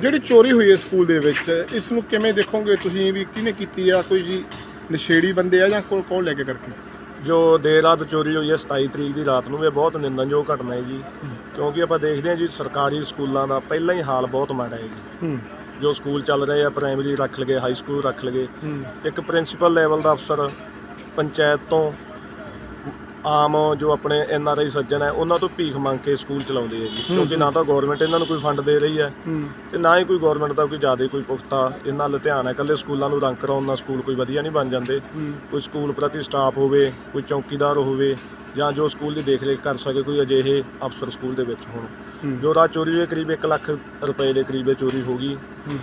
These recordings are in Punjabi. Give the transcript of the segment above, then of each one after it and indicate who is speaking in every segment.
Speaker 1: ਜਿਹੜੀ ਚੋਰੀ ਹੋਈ ਹੈ ਸਕੂਲ ਦੇ ਵਿੱਚ ਇਸ ਨੂੰ ਕਿਵੇਂ ਦੇਖੋਗੇ ਤੁਸੀਂ ਵੀ ਕਿਹਨੇ ਕੀਤੀ ਆ? ਕੋਈ ਜੀ ਨਸ਼ੇੜੀ ਬੰਦੇ ਆ ਜਾਂ ਕੌਣ ਕੌਣ ਲੈ ਕੇ ਕਰਕੇ?
Speaker 2: ਜੋ ਦੇਰ ਰਾਤ ਚੋਰੀ ਹੋਈ ਹੈ 27 ਤਰੀਕ ਦੀ ਰਾਤ ਨੂੰ ਇਹ ਬਹੁਤ ਨਿੰਦਣਯੋਗ ਘਟਨਾ ਹੈ ਜੀ। ਕਿਉਂਕਿ ਆਪਾਂ ਦੇਖਦੇ ਹਾਂ ਜੀ ਸਰਕਾਰੀ ਸਕੂਲਾਂ ਦਾ ਪਹਿਲਾਂ ਹੀ ਹਾਲ ਬਹੁਤ ਮਾੜਾ ਹੈ ਜੀ। ਜੋ ਸਕੂਲ ਚੱਲ ਰਹੇ ਆ ਪ੍ਰਾਇਮਰੀ ਰੱਖ ਲਗੇ ਹਾਈ ਸਕੂਲ ਰੱਖ ਲਗੇ ਇੱਕ ਪ੍ਰਿੰਸੀਪਲ ਲੈਵਲ ਦਾ ਅਫਸਰ ਪੰਚਾਇਤ ਤੋਂ ਆਮ ਜੋ ਆਪਣੇ ਐਨ ਆਰ ਆਈ ਸੱਜਣ ਹੈ ਉਹਨਾਂ ਤੋਂ ਭੀਖ ਮੰਗ ਕੇ ਸਕੂਲ ਚਲਾਉਂਦੇ ਆ ਜੀ। ਕਿਉਂਕਿ ਨਾ ਤਾਂ ਗਵਰਨਮੈਂਟ ਇਹਨਾਂ ਨੂੰ ਕੋਈ ਫੰਡ ਦੇ ਰਹੀ ਹੈ
Speaker 1: ਹੂੰ।
Speaker 2: ਤੇ ਨਾ ਹੀ ਕੋਈ ਗਵਰਨਮੈਂਟ ਦਾ ਕੋਈ ਜ਼ਿਆਦਾ ਕੋਈ ਪੁਖਤਾ ਇਹਨਾਂ ਵੱਲ ਧਿਆਨ ਹੈ। ਇਕੱਲੇ ਸਕੂਲਾਂ ਨੂੰ ਰੰਗ ਕਰਾਉਣ ਨਾਲ ਸਕੂਲ ਕੋਈ ਵਧੀਆ ਨਹੀਂ ਬਣ ਜਾਂਦੇ।
Speaker 1: ਹੂੰ।
Speaker 2: ਕੋਈ ਸਕੂਲ ਪ੍ਰਤੀ ਸਟਾਫ ਹੋਵੇ ਕੋਈ ਚੌਕੀਦਾਰ ਹੋਵੇ ਜਾਂ ਜੋ ਸਕੂਲ ਦੀ ਦੇਖਰੇਖ ਕਰ ਸਕੇ ਕੋਈ ਅਜਿਹੇ ਅਫਸਰ ਸਕੂਲ ਦੇ ਵਿੱਚ ਹੋਣ।
Speaker 1: ਹੂੰ।
Speaker 2: ਜੋ ਰਾਤ ਚੋਰੀ ਹੋਈ ਕਰੀਬ 1 ਲੱਖ ਰੁਪਏ ਦੇ ਕਰੀਬ ਚੋਰੀ ਹੋ ਗਈ।
Speaker 1: ਹੂੰ।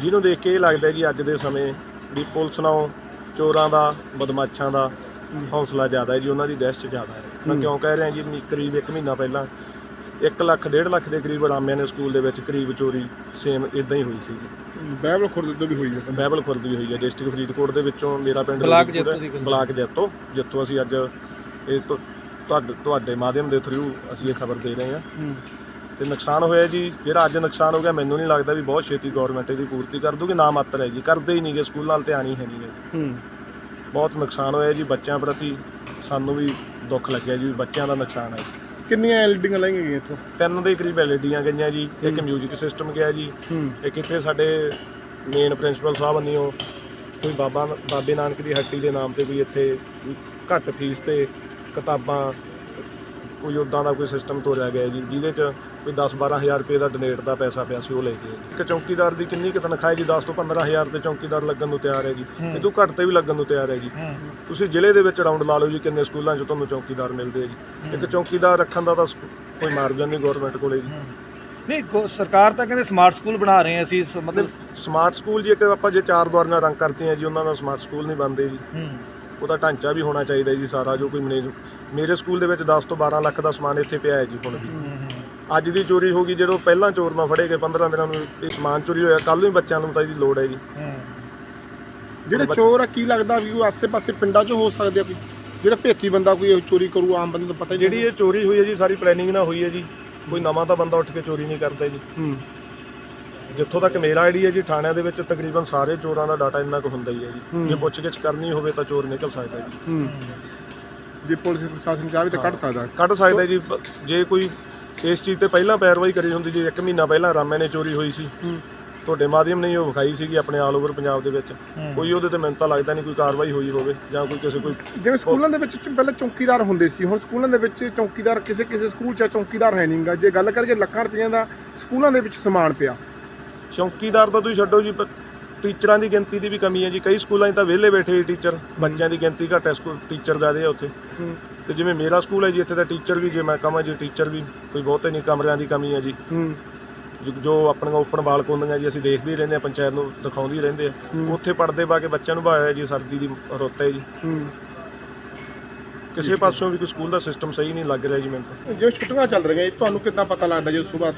Speaker 2: ਜਿਹਨੂੰ ਦੇਖ ਕੇ ਇਹ ਲੱਗਦਾ ਜੀ ਅੱਜ ਦੇ ਸਮੇਂ ਵੀ ਪੁਲਿਸ ਨਾਲੋਂ ਚੋਰਾਂ ਦਾ ਬਦਮਾਸ਼ਾਂ ਦਾ ਹੌਸਲਾ ਜ਼ਿਆਦਾ ਹੈ ਜੀ ਉਹਨਾਂ ਦੀ ਦਹਿਸ਼ਤ ਜ਼ਿਆਦਾ ਹੈ। ਮੈਂ। ਕਿਉਂ ਕਹਿ ਰਿਹਾ ਜੀ ਨੀ- ਕਰੀਬ 1 ਮਹੀਨਾ ਪਹਿਲਾਂ 1 ਲੱਖ 1.5 ਲੱਖ ਦੇ ਕਰੀਬ ਰਾਮਿਆਂ ਨੇ ਸਕੂਲ ਦੇ ਵਿੱਚ ਕਰੀਬ ਚੋਰੀ ਸੇਮ ਇਦਾਂ ਹੀ ਹੋਈ ਸੀ।
Speaker 1: ਬਾਈਬਲ ਖੁਰਦ ਤੋਂ ਵੀ ਹੋਈ ਹੈ।
Speaker 2: ਬਾਈਬਲ ਖੁਰਦ ਵੀ ਹੋਈ ਹੈ ਡਿਸਟ੍ਰਿਕਟ ਫਰੀਦਕੋਟ ਦੇ ਵਿੱਚੋਂ ਮੇਰਾ ਪਿੰਡ
Speaker 3: ਬਲਾਕ
Speaker 2: ਹੈ।
Speaker 3: ਜੈਤੋ ਦੀ ਗੱਲ।
Speaker 2: ਬਲਾਕ ਜੈਤੋ ਜਿੱਥੋਂ ਅਸੀਂ ਅੱਜ ਇਹ ਤੋਂ ਤੁਹਾਡੇ ਤੁਹਾਡੇ ਮਾਧਿਅਮ ਦੇ ਥਰੂ ਅਸੀਂ ਇਹ ਖਬਰ ਦੇ ਰਹੇ ਹਾਂ। ਤੇ ਨੁਕਸਾਨ ਹੋਇਆ ਜੀ ਜਿਹੜਾ ਅੱਜ ਨੁਕਸਾਨ ਹੋ ਗਿਆ ਮੈਨੂੰ ਨਹੀਂ ਲੱਗਦਾ ਵੀ ਬਹੁਤ ਛੇਤੀ ਗਵਰਨਮੈਂਟ ਇਹਦੀ ਪੂਰਤੀ ਕਰ ਦੂਗੀ ਨਾ ਮਾਤਰ ਹੈ ਜੀ ਕਰਦੇ ਹੀ ਨਹੀਂਗੇ ਸਕੂਲ ਨਾਲ ਧਿਆਨ ਹੀ ਹੈ ਨਹੀਂ ਗਾ ਜੀ
Speaker 1: ਹੂੰ।
Speaker 2: ਬਹੁਤ ਨੁਕਸਾਨ ਹੋਇਆ ਜੀ ਬੱਚਿਆਂ ਪ੍ਰਤੀ ਸਾਨੂੰ ਵੀ ਦੁੱਖ ਲੱਗਿਆ ਜੀ ਬੱਚਿਆਂ ਦਾ ਨੁਕਸਾਨ ਹੈ।
Speaker 1: ਕਿੰਨੀਆਂ ਐਲਡੀਆਂ ਲਾਈਆਂ ਗਈਆਂ ਇੱਥੋਂ?
Speaker 2: ਤਿੰਨ ਦੇ ਕਰੀਬ ਐਲਈਡੀਆਂ ਗਈਆਂ ਜੀ ਇੱਕ ਮਿਊਜ਼ਿਕ ਸਿਸਟਮ ਗਿਆ ਜੀ ਇੱਕ ਇੱਥੇ ਸਾਡੇ ਮੇਨ ਪ੍ਰਿੰਸੀਪਲ ਸਾਹਿਬ ਵੱਲੋਂ ਕੋਈ ਬਾਬਾ ਬਾਬੇ ਨਾਨਕ ਦੀ ਹੱਟੀ ਦੇ ਨਾਮ ਤੇ ਵੀ ਇੱਥੇ ਘੱਟ ਫੀਸ ਤੇ ਕਿਤਾਬਾਂ ਕੋਈ ਉਦਾਂ ਦਾ ਕੋਈ ਸਿਸਟਮ ਤੋਰਿਆ ਗਿਆ ਜੀ ਜਿਹਦੇ ਚ ਕੋਈ 10 ਹਜ਼ਾਰ ਰੁਪਏ ਦਾ ਡੋਨੇਟ ਦਾ ਪੈਸਾ ਪਿਆ ਸੀ ਉਹ ਲੈ ਗਏ ਇੱਕ ਚੌਕੀਦਾਰ ਦੀ ਕਿੰਨੀ ਕੁ ਤਨਖਾਹ ਹੈ ਜੀ 10 ਤੋਂ 15000 ਤੇ ਚੌਕੀਦਾਰ ਲੱਗਣ ਨੂੰ ਤਿਆਰ ਹੈ ਜੀ। ਇਹ ਤੋਂ ਘੱਟ ਤੇ ਵੀ ਲੱਗਣ ਨੂੰ ਤਿਆਰ ਹੈ ਜੀ। ਤੁਸੀਂ ਜ਼ਿਲ੍ਹੇ ਦੇ ਵਿੱਚ ਰਾਉਂਡ ਲਾ ਲਓ ਜੀ ਕਿੰਨੇ ਸਕੂਲਾਂ 'ਚ ਤੁਹਾਨੂੰ ਚੌਕੀਦਾਰ ਮਿਲਦੇ ਆ ਜੀ। ਇੱਕ ਚੌਕੀਦਾਰ ਰੱਖਣ ਦਾ ਤਾਂ ਕੋਈ ਮਾਰਜਨ ਨਹੀਂ ਗਵਰਨਮੈਂਟ ਕੋਲੇ ਜੀ।
Speaker 3: ਨਹੀਂ ਗੋ- ਸਰਕਾਰ ਤਾਂ ਕਹਿੰਦੇ ਸਮਾਰਟ ਸਕੂਲ ਬਣਾ ਰਹੇ ਆ ਅਸੀਂ ਸ- ਮਤਲਬ
Speaker 2: ਸਮਾਰਟ ਸਕੂਲ ਜੀ ਇੱਕ ਆਪਾਂ ਜੇ ਚਾਰ ਦੁਆਰੀਆਂ ਰੰਗ ਕਰਤੀਆਂ ਜੀ ਉਹਨਾਂ ਦਾ ਸਮਾਰਟ ਸਕੂਲ ਨਹੀਂ ਬਣਦੇ ਜੀ। ਉਹਦਾ ਢਾਂਚਾ ਵੀ ਹੋਣਾ ਚਾਹੀਦਾ ਜੀ ਸਾਰਾ ਜੋ ਕੋਈ ਮੈਨੇਜ ਮੇਰੇ ਸਕੂਲ ਦੇ ਵਿੱਚ 10 ਤੋਂ 12 ਲੱਖ ਦਾ ਸਮਾਨ ਇੱਥੇ ਪਿਆ ਹੈ ਜੀ ਹੁਣ ਵੀ। ਅੱਜ ਦੀ ਚੋਰੀ ਹੋ ਗਈ ਜਦੋਂ ਪਹਿਲਾਂ ਚੋਰ ਨਾ ਫੜੇ ਗਏ 15 ਦਿਨਾਂ ਨੂੰ ਇਹ ਸਮਾਨ ਚੋਰੀ ਹੋਇਆ ਕੱਲ ਨੂੰ ਬੱਚਿਆਂ ਨੂੰ ਤਾਂ ਇਹਦੀ ਲੋੜ ਹੈ ਜੀ।
Speaker 1: ਜਿਹੜੇ ਚੋਰ ਆ ਕੀ ਲੱਗਦਾ ਵੀ ਉਹ ਆਸੇ-ਪਾਸੇ ਪਿੰਡਾਂ 'ਚ ਹੋ ਸਕਦੇ ਆ ਕੋਈ? ਜਿਹੜਾ ਭੇਤੀ ਬੰਦਾ ਕੋਈ ਇਹ ਚੋਰੀ ਕਰੂ ਆਮ ਬੰਦੇ ਨੂੰ ਪਤਾ ਹੀ ਨਹੀਂ
Speaker 2: ਜਿਹੜੀ ਇਹ ਚੋਰੀ ਹੋਈ ਹੈ ਜੀ ਸਾਰੀ ਪਲੈਨਿੰਗ ਨਾਲ ਹੋਈ ਹੈ ਜੀ। ਕੋਈ ਨਵਾਂ ਤਾਂ ਬੰਦਾ ਉੱਠ ਕੇ ਚੋਰੀ ਨਹੀਂ ਕਰਦਾ ਜੀ।
Speaker 1: ਹੂੰ।
Speaker 2: ਜਿੱਥੋਂ ਤੱਕ ਮੇਰਾ ਆਈਡੀਆ ਜੀ ਥਾਣਿਆਂ ਦੇ ਵਿੱਚ ਤਕਰੀਬਨ ਸਾਰੇ ਚੋਰਾਂ ਦਾ ਡਾਟਾ ਇੰਨਾ ਕੁ ਹੁੰਦਾ ਹੀ ਹੈ ਜੀ। ਜੇ ਪੁੱਛਗਿੱਛ ਕਰਨੀ ਹੋਵੇ ਤਾਂ ਚੋਰ ਨਿਕਲ ਸਕਦਾ ਜੀ।
Speaker 1: ਹੂੰ। ਜੇ ਪੁਲਿਸ ਪ੍ਰਸ਼ਾਸਨ ਚਾਹੇ ਤਾਂ ਕੱਢ ਸਕਦਾ।
Speaker 2: ਕੱਢ ਸਕਦਾ ਜੀ ਜੇ ਕੋਈ ਇਸ ਚੀਜ਼ ਤੇ ਪਹਿਲਾਂ ਪੈਰਵਾਈ ਕਰੀ ਹੁੰਦੀ ਜੀ 1 ਮਹੀਨਾ ਪਹਿਲਾਂ ਰਾਮੇ ਨੇ ਚੋਰੀ ਹੋਈ ਸੀ।
Speaker 1: ਹੂੰ।
Speaker 2: ਤੁਹਾਡੇ ਮਾਧਿਅਮ ਨੇ ਹੀ ਉਹ ਵਿਖਾਈ ਸੀਗੀ ਆਪਣੇ ਆਲ ਓਵਰ ਪੰਜਾਬ ਦੇ ਵਿੱਚ। ਕੋਈ ਉਹਦੇ ਤੇ ਮੈਨੂੰ ਤਾਂ ਲੱਗਦਾ ਨਹੀਂ ਕੋਈ ਕਾਰਵਾਈ ਹੋਈ ਹੋਵੇ ਜਾਂ ਕੋਈ ਕਿਸੇ ਕੋਈ
Speaker 1: ਜਿਵੇਂ ਸਕੂਲਾਂ ਦੇ ਵਿੱਚ ਚ- ਪਹਿਲਾਂ ਚੌਕੀਦਾਰ ਹੁੰਦੇ ਸੀ ਹੁਣ ਸਕੂਲਾਂ ਦੇ ਵਿੱਚ ਚੌਕੀਦਾਰ ਕਿਸੇ ਕਿਸੇ ਸਕੂਲ 'ਚ ਚੌਕੀਦਾਰ ਹੈ ਨਹੀਂਗਾ ਜੇ ਗੱਲ ਕਰੀਏ ਲੱਖਾਂ ਰੁਪਈਆਂ ਦਾ ਸਕੂਲਾਂ ਦੇ ਵਿੱਚ ਸਮਾਨ ਪਿਆ।
Speaker 2: ਚੌਕੀਦਾਰ ਤਾਂ ਤੁਸੀਂ ਛੱਡੋ ਜੀ ਟੀਚਰਾਂ ਦੀ ਗਿਣਤੀ ਦੀ ਵੀ ਕਮੀ ਹੈ ਜੀ। ਕਈ ਸਕੂਲਾਂ 'ਚ ਤਾਂ ਵਿਹਲੇ ਬੈਠੇ ਟੀਚਰ। ਬੱਚਿਆਂ ਦੀ ਗਿਣਤੀ ਘੱਟ ਹੈ ਸਕੂਲ ਟੀਚਰ ਜ਼ਿਆਦੇ ਆ ਉੱਥੇ। ਤੇ ਜਿਵੇਂ ਮੇਰਾ ਸਕੂਲ ਹੈ ਜੀ ਇੱਥੇ ਤਾਂ ਟੀਚਰ ਵੀ ਜੇ ਮੈਂ ਕਹਾਂ ਜੀ ਟੀਚਰ ਵੀ ਕੋਈ ਬਹੁਤੇ ਨਹੀਂ ਕਮਰਿਆਂ ਦੀ ਕਮੀ ਹੈ ਜੀ। ਜੋ- ਜੋ ਆਪਣੀਆਂ ਓਪਨ ਬਾਲਕੋਨੀਆਂ ਜੀ ਅਸੀਂ ਦੇਖਦੇ ਹੀ ਰਹਿੰਦੇ ਆ ਪੰਚਾਇਤ ਨੂੰ ਦਿਖਾਉਂਦੇ ਹੀ ਰਹਿੰਦੇ ਆ। ਉੱਥੇ ਪੜਦੇ ਪਾ ਕੇ ਬੱਚਿਆਂ ਨੂੰ ਭਾਇਆ ਜੀ ਸਰਦੀ ਦੀ ਰੁੱਤ ਹੈ ਜੀ। ਕਿਸੇ ਪਾਸੋਂ ਵੀ ਕੋਈ ਸਕੂਲ ਦਾ ਸਿਸਟਮ ਸਹੀ ਨਹੀਂ ਲੱਗ ਰਿਹਾ ਜੀ ਮੈਨੂੰ।
Speaker 1: ਜਿਵੇਂ ਛੁੱਟੀਆਂ ਚੱਲ ਰਹੀਆਂ ਜੀ, ਤੁਹਾਨੂੰ ਕਿੱਦਾਂ ਪਤਾ ਲੱਗਦਾ ਜਦੋਂ ਸਵੇਰ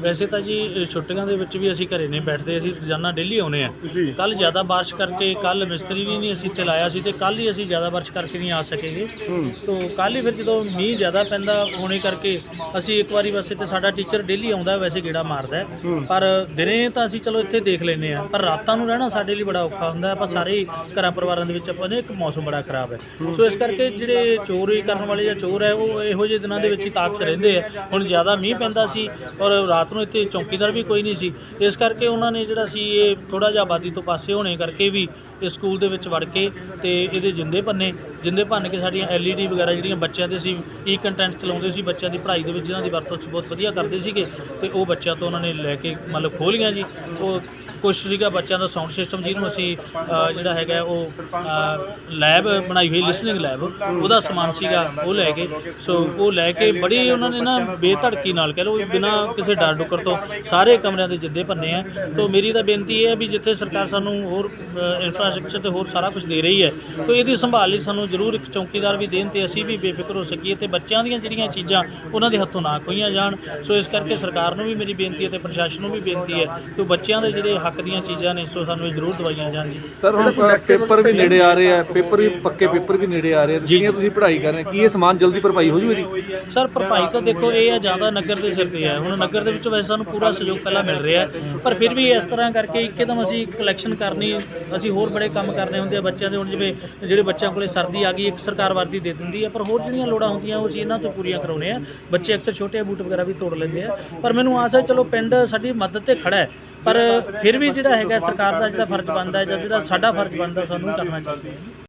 Speaker 4: ਵੈਸੇ ਤਾਂ ਜੀ ਛੁੱਟੀਆਂ ਦੇ ਵਿੱਚ ਵੀ ਅਸੀਂ ਘਰੇ ਨਹੀਂ ਬੈਠਦੇ ਅਸੀਂ ਰੋਜ਼ਾਨਾ ਡੇਲੀ ਆਉਨੇ ਆ
Speaker 1: ਜੀ।
Speaker 4: ਕੱਲ ਜ਼ਿਆਦਾ ਬਾਰਿਸ਼ ਕਰਕੇ ਕੱਲ ਮਿਸਤਰੀ ਵੀ ਨਹੀਂ ਅਸੀਂ ਚਲਾਇਆ ਸੀ ਤੇ ਕੱਲ ਹੀ ਅਸੀਂ ਜ਼ਿਆਦਾ ਬਾਰਿਸ਼ ਕਰਕੇ ਨਹੀਂ ਆ ਸਕੇਗੇ।
Speaker 1: ਹੂੰ।
Speaker 4: ਤੋਂ ਕੱਲ ਹੀ ਫਿਰ ਜਦੋਂ ਮੀਂਹ ਜ਼ਿਆਦਾ ਪੈਂਦਾ ਹੋਣੇ ਕਰਕੇ ਅਸੀਂ ਇੱਕ ਵਾਰੀ ਵੈਸੇ ਤੇ ਸਾਡਾ ਟੀਚਰ ਡੇਲੀ ਆਉਂਦਾ ਵੈਸੇ ਗੇੜਾ ਮਾਰਦਾ ਹੈ। ਪਰ ਦਿਨੇ ਤਾਂ ਅਸੀਂ ਚਲੋ ਇੱਥੇ ਦੇਖ ਲੈਨੇ ਆ ਪਰ ਰਾਤਾਂ ਨੂੰ ਰਹਿਣਾ ਸਾਡੇ ਲਈ ਬੜਾ ਔਖਾ ਹੁੰਦਾ ਹੈ। ਆਪਾਂ ਸਾਰੇ ਹੀ ਘਰਾਂ ਪਰਿਵਾਰਾਂ ਦੇ ਵਿੱਚ ਆਪਾਂ ਨੇ ਇੱਕ ਮੌਸਮ ਬੜਾ ਖਰਾਬ ਹੈ। ਸੋ ਇਸ ਕਰਕੇ ਜਿਹੜੇ ਚੋਰੀ ਕਰਨ ਵਾਲੇ ਜਾਂ ਚੋਰ ਹੈ ਉਹ ਇਹੋ ਜਿਹੇ ਦਿਨਾਂ ਦੇ ਵਿੱਚ ਹੀ ਤਾਕਤ ਰਹਿੰਦੇ ਆ ਹੁਣ ਜ਼ਿਆਦਾ ਮੀਂਹ ਪੈਂਦਾ ਸੀ ਔਰ ਰਾਤ ਨੂੰ ਇੱਥੇ ਚੌਕੀਦਾਰ ਵੀ ਕੋਈ ਨਹੀਂ ਸੀ। ਇਸ ਕਰਕੇ ਉਹਨਾਂ ਨੇ ਜਿਹੜਾ ਸੀ ਇਹ ਥੋੜਾ ਜਿਹਾ ਆਬਾਦੀ ਤੋਂ ਪਾਸੇ ਹੋਣੇ ਕਰਕੇ ਵੀ ਇਸ ਸਕੂਲ ਦੇ ਵਿੱਚ ਵੜ ਕੇ ਤੇ ਇਹਦੇ ਜਿੰਦੇ ਭੰਨੇ। ਜਿੰਦੇ ਭੰਨ ਕੇ ਸਾਡੀਆਂ LED ਵਗੈਰਾ ਜਿਹੜੀਆਂ ਬੱਚਿਆਂ ਦੇ ਸੀ ਈ ਕੰਟੈਂਟ ਚਲਾਉਂਦੇ ਸੀ ਬੱਚਿਆਂ ਦੀ ਪੜ੍ਹਾਈ ਦੇ ਵਿੱਚ ਜਿਹਨਾਂ ਦੀ ਵਰਤੋਂ ਸੀ ਬਹੁਤ ਵਧੀਆ ਕਰਦੇ ਸੀਗੇ ਤੇ ਉਹ ਬੱਚਿਆਂ ਤੋਂ ਉਹਨਾਂ ਨੇ ਲੈ ਕੇ ਮਤਲਬ ਖੋਲੀਆਂ ਜੀ। ਉਹ ਕੁਛ ਸੀਗਾ ਬੱਚਿਆਂ ਦਾ ਸਾਊਂਡ ਸਿਸਟਮ ਜਿਹਨੂੰ ਅਸੀਂ ਜਿਹੜਾ ਹੈਗਾ ਉਹ ਲੈਬ ਬਣਾਈ ਹੋਈ ਲਿਸਨਿੰਗ ਲੈਬ ਉਹਦਾ ਸਮਾਨ ਸੀਗਾ, ਉਹ ਲੈ ਕੇ ਸੋ ਉਹ ਲੈ ਕੇ ਬੜੀ ਉਹਨਾਂ ਨੇ ਨਾ ਬੇਧੜਕੀ ਨਾਲ ਕਹਿ ਲਓ, ਬਿਨਾ ਕਿਸੇ ਡਰ ਡੁੱਕਰ ਤੋਂ ਸਾਰੇ ਕਮਰਿਆਂ ਦੇ ਜਿੱਦੇ ਭੰਨੇ ਆ। ਤੋਂ ਮੇਰੀ ਤਾਂ ਬੇਨਤੀ ਇਹ ਹੈ ਵੀ ਜਿੱਥੇ ਸਰਕਾਰ ਸਾਨੂੰ ਹੋਰ ਇਨਫਰਾਸਟ੍ਰਕਚਰ ਤੇ ਹੋਰ ਸਾਰਾ ਕੁਝ ਦੇ ਰਹੀ ਹੈ ਤੋਂ ਇਹਦੀ ਸੰਭਾਲ ਲਈ ਸਾਨੂੰ ਜ਼ਰੂਰ ਇੱਕ ਚੌਕੀਦਾਰ ਵੀ ਦੇਣ ਤੇ ਅਸੀਂ ਵੀ ਬੇਫਿਕਰ ਹੋ ਸਕੀਏ ਤੇ ਬੱਚਿਆਂ ਦੀਆਂ ਜਿਹੜੀਆਂ ਚੀਜ਼ਾਂ ਉਹਨਾਂ ਦੇ ਹੱਥੋਂ ਨਾ ਖੋਈਆਂ ਜਾਣ। ਸੋ ਇਸ ਕਰਕੇ ਸਰਕਾਰ ਨੂੰ ਵੀ ਮੇਰੀ ਬੇਨਤੀ ਹੈ ਤੇ ਪ੍ਰਸ਼ਾਸਨ ਨੂੰ ਵੀ ਬੇਨਤੀ ਹੈ ਕਿ ਬੱਚਿਆਂ ਦੇ ਜਿਹੜੇ ਹੱਕ ਦੀਆਂ ਚੀਜ਼ਾਂ ਨੇ ਸੋ ਸਾਨੂੰ ਇਹ ਜ਼ਰੂਰ ਦਵਾਈਆਂ ਜਾਣ ਜੀ।
Speaker 3: ਸਰ ਹੁਣ ਪੇਪਰ ਵੀ ਨੇੜੇ ਆ ਰਹੇ ਆ ਪੇਪਰ ਵੀ ਪੱਕੇ ਪੇਪਰ ਵੀ ਨੇੜੇ ਆ ਰਹੇ ਆ ਜਿਹੜੀਆਂ ਤੁਸੀਂ ਪੜ੍ਹਾਈ ਕਰ ਰਹੇ ਕੀ ਇਹ ਸਮਾਨ ਜਲਦੀ ਭਰਪਾਈ ਹੋ ਜੂ ਇਹਦੀ?
Speaker 4: ਸਰ ਭਰਪਾਈ ਤਾਂ ਦੇਖੋ ਇਹ ਹੈ ਜ਼ਿਆਦਾ ਨਗਰ ਦੇ ਸਿਰ ਤੇ ਹੈ ਹੁਣ ਨਗਰ ਦੇ ਵਿੱਚ ਵਿੱਚ ਵੈਸੇ ਸਾਨੂੰ ਪੂਰਾ ਸਹਿਯੋਗ ਪਹਿਲਾਂ ਮਿਲ ਰਿਹਾ ਹੈ। ਪਰ ਫਿਰ ਵੀ ਇਸ ਤਰ੍ਹਾਂ ਕਰਕੇ ਇੱਕਦਮ ਅਸੀਂ ਕਲੈਕਸ਼ਨ ਕਰਨੀ, ਅਸੀਂ ਹੋਰ ਬੜੇ ਕੰਮ ਕਰਨੇ ਹੁੰਦੇ ਆ ਬੱਚਿਆਂ ਦੇ, ਹੁਣ ਜਿਵੇਂ ਜਿਹੜੇ ਬੱਚਿਆਂ ਕੋਲੇ ਸਰਦੀ ਆ ਗਈ, ਇੱਕ ਸਰਕਾਰ ਵਰਦੀ ਦੇ ਦਿੰਦੀ ਹੈ, ਪਰ ਹੋਰ ਜਿਹੜੀਆਂ ਲੋੜਾਂ ਹੁੰਦੀਆਂ ਉਹ ਅਸੀਂ ਇਹਨਾਂ ਤੋਂ ਪੂਰੀਆਂ ਕਰਾਉਣੇ ਆ ਬੱਚੇ ਅਕਸਰ ਛੋਟੇ ਬੂਟ ਵਗੈਰਾ ਵੀ ਤੋੜ ਲੈਂਦੇ ਆ। ਪਰ ਮੈਨੂੰ ਆਸ ਹੈ, ਚਲੋ ਪਿੰਡ ਸਾਡੀ ਮਦਦ ਤੇ ਖੜਾ ਹੈ, ਪਰ ਫਿਰ ਵੀ ਜਿਹੜਾ ਹੈਗਾ ਸਰਕਾਰ ਦਾ ਜਿਹੜਾ ਫਰਜ਼ ਬਣਦਾ ਹੈ ਜਾਂ ਜਿਹੜਾ ਸਾਡਾ ਫਰਜ਼ ਬਣਦਾ, ਸਾਨੂੰ ਕਰਨਾ ਚਾਹੀਦਾ